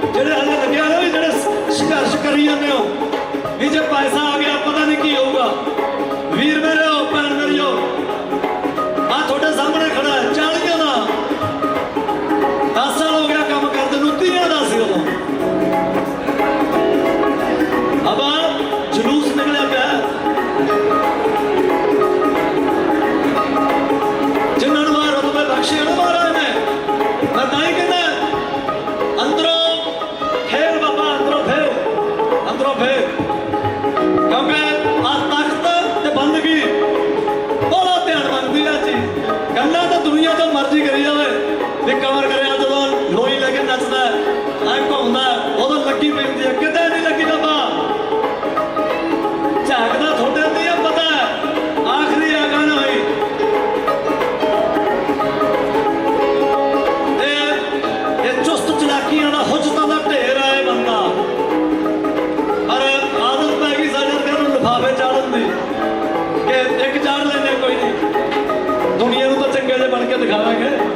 Get. ਹੁੰਦੀ ਹੈ ਕਿਤੇ ਨਹੀਂ ਲੱਗੀ ਬਾਬਾ? ਝਾਕਦਾ ਤੁਹਾਡੇ ਤੇ ਆ, ਪਤਾ ਆਖਰੀ ਆਗਣ ਹੋਈ। ਇਹ ਇਹ ਚੁਸਤ ਚਲਾਕੀਆਂ ਦਾ ਹੁਜਤਾਂ ਦਾ ਢੇਰ ਆਏ ਬੰਦਾ। ਪਰ ਆਦਤ ਪੈ ਗਈ ਸਾਡੇ ਘਰ ਨੂੰ ਲਫਾਫੇ ਚਾੜਨ ਦੀ, ਕਿ ਇੱਕ ਚਾੜ ਲੈਣੇ ਕੋਈ ਨਹੀਂ। ਦੁਨੀਆ ਨੂੰ ਤਾਂ ਚੰਗੇ ਜੇ ਬਣ ਕੇ ਦਿਖਾਵਾਂਗੇ।